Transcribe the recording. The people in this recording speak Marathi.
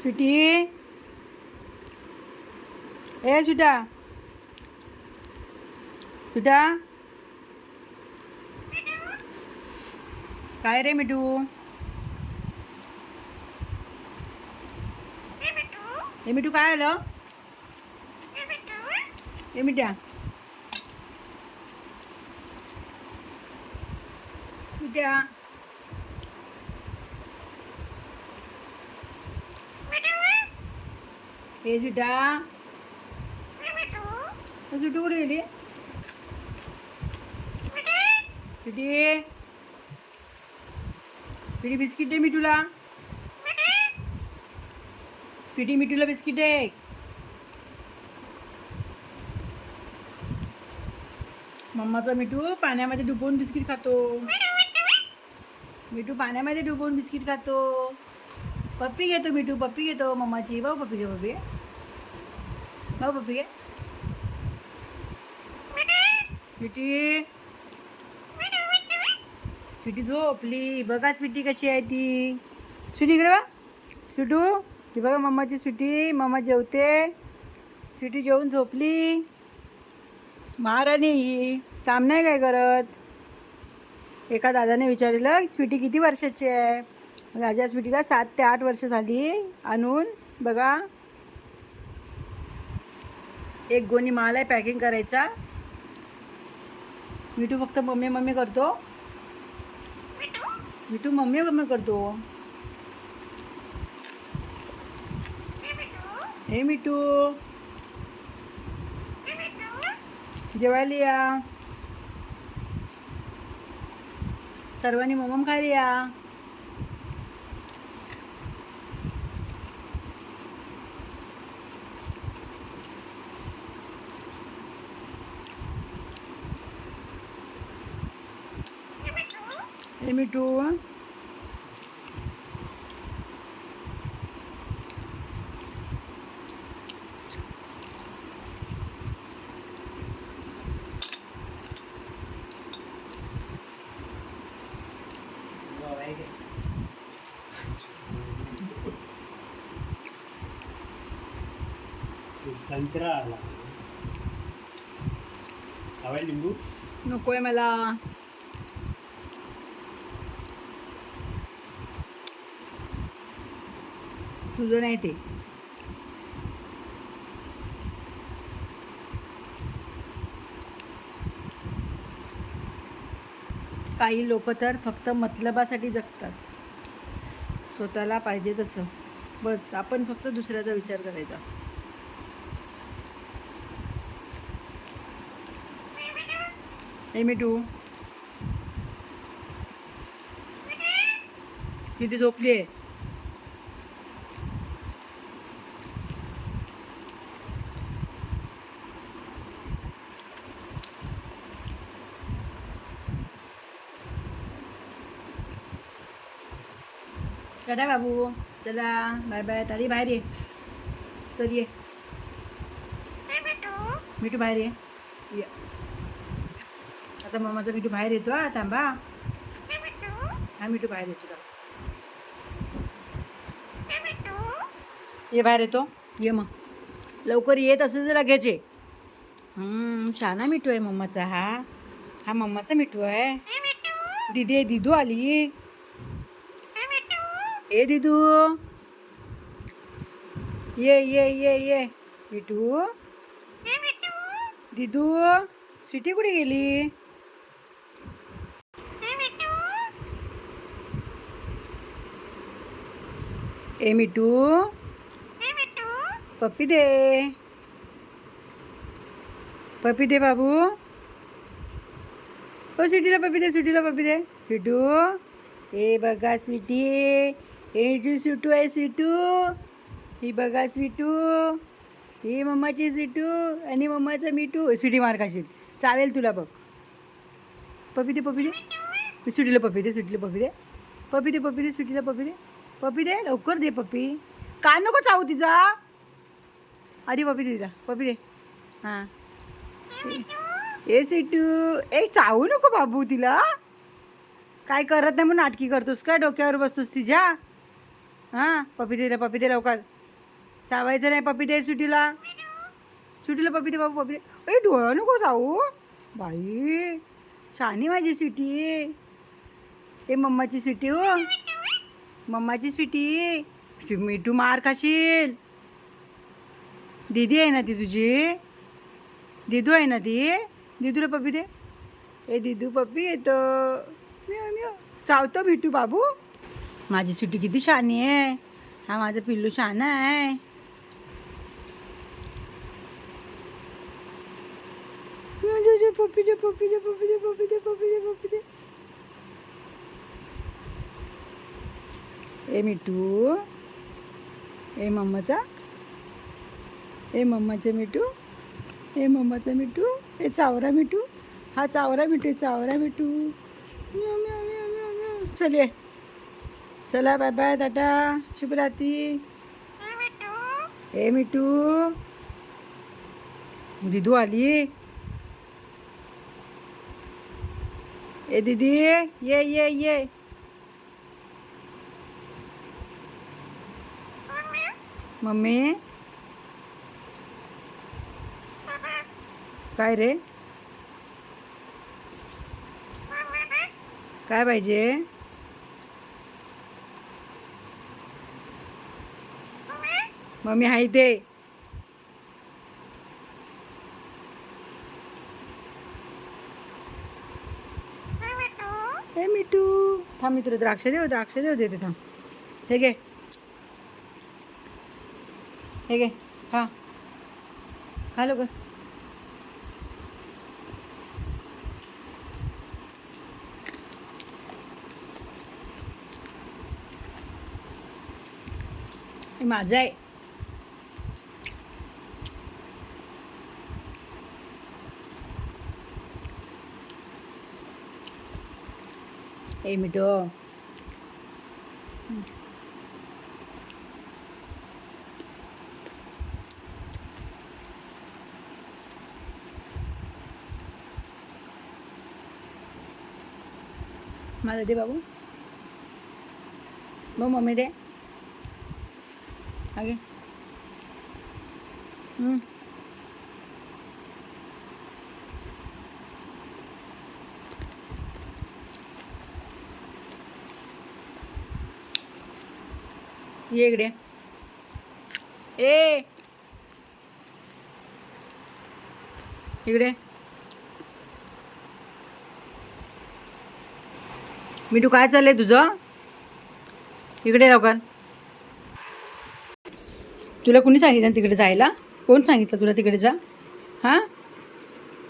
स्वीटी ए स्वीटा स्वीटा काय रे मिठू ए मिठू काय आलं ए मिठ्या मिठ्या स्वीटा सुटू. कुठे गेली? सुटी. पिढी बिस्किट दे मी तुला स्वीटी मिठूला बिस्किट दे. मम्माचा मिठू पाण्यामध्ये डुबवून बिस्किट खातो. मिठू पाण्यामध्ये डुबवून बिस्किट खातो. पप्पी घेतो मिठू पप्पी घेतो मम्माची भाऊ पप्पी घे पप्पी. घे भाऊ पप्पी घे. स्वीटी स्वीटी झोपली. बघा स्वीटी कशी आहे ती. स्वीटी इकडे बा सुटू ही बघा मम्माची सुटी. मम्मा जेवते. सुटी जेवून झोपली. महाराणी ही. काम नाही काय करत. एका दादाने विचारलेलं स्वीटी किती वर्षाची आहे? माझ्या स्वीटीला सात ते आठ वर्ष झाली. आणून बघा एक गोणी माल आहे पॅकिंग करायचा. मिठू फक्त मम्मी मम्मी करतो. मिठू मम्मी मम्मी करतो. हे मिठू जेवायला या. सर्वांनी मोमम खायला या. हे मिठू संत्रा आला हवाय लिंबू नकोय मला तुझं नाही ते. काही लोक तर फक्त मतलबासाठी जगतात. स्वतःला पाहिजे तसं. बस आपण फक्त दुसऱ्याचा विचार करायचा. हे मिठू. किती झोपली आहे चला बाबू चला बाय बाय तारी बाहेर ये चल ये मिठू बाहेर ये ये आता मम्माचा मिठू बाहेर येतो हा थांबा हा मिठू बाहेर येतो. ये बाहेर येतो ये मग लवकर येत असेल तर लगेच ये हम्म, शहाणा मिठू आहे मम्माचा हा हा मम्माचा मिठू आहे दिदी आहे दिदू आली ए दिदू. ये ये ये ये. मिठू दिदू स्वीटी कुठे गेली? ए मिठू पप्पी दे. पप्पी दे बाबू. हो स्वीटीला पप्पी दे स्वीटीला पप्पी दे. स्वीटू हे बघा स्वीटी. हे जी स्वीटू आहे स्वीटू ही बघा स्वीटू ही मम्माची स्वीटू आणि मम्माचं मिठू. स्वीटी मार खाशील. चालेल तुला बघ. पप्पी दे पप्पी दे स्वीटीला पप्पी दे स्वीटीला पप्पी दे पप्पी दे पप्पी दे स्वीटीला पप्पी दे पप्पी दे लवकर दे पप्पी का नको चावू तिचा? आधी पप्पी दे तिला. पप्पी दे हां. ए सिटू. ए चावू नको बाबू तिला. काय करत नाही म्हणून नाटकी करतोस का? डोक्यावर बसतोस तिच्या? हां पपी दे पपी दे लवकर. चावायचं नाही पपी दे सुटीला. सुटीला पपी दे बाबू पपी दे. ए डोळा नको जाऊ. बाई शानी माझी स्वीटी ए मम्माची स्वीटी हो. मम्माची स्वीटी मिठू मार खाशील. दीदी आहे ना ती तुझी? दिदू आहे ना ती? दिदूला पप्पी दे. ए दिदू पप्पी येतो. म्याव, चावतो मिठू बाबू. माझी सुट्टी किती शानी आहे? हा माझं पिल्लू शान आहे. जा, जा, पप्पी दे पप्पी दे पप्पी दे पप्पी दे पप्पी दे पप्पी दे ए मिठू. ए मम्माचा. ए मम्माचा मिठू. ए मम्माचा मिठू. ए चावरा मिठू. हा चावरा मिठू चावरा मिठू. चल ये. चला बाय बाय टाटा शुभरात्री. ए मिठू. दिदू आली. ए दीदी ये ये ये. मम्मी. काय रे? काय पाहिजे? मम्मी हाय दे हे मिठू. थांब मी तुला द्राक्ष देऊ द्राक्ष देऊ देते थांब. हे घे. हे घे खा. खा लोक हे माझं आहे. हे मिठू मला दे बाबू मग मम्मी दे आगे हम्म. ये इकडे. ए. इकडे. मिठू काय चाललंय तुझं? इकडे लवकर. तुला कुणी सांगितलं तिकडे जायला? कोण सांगितलं तुला तिकडे जा? हां?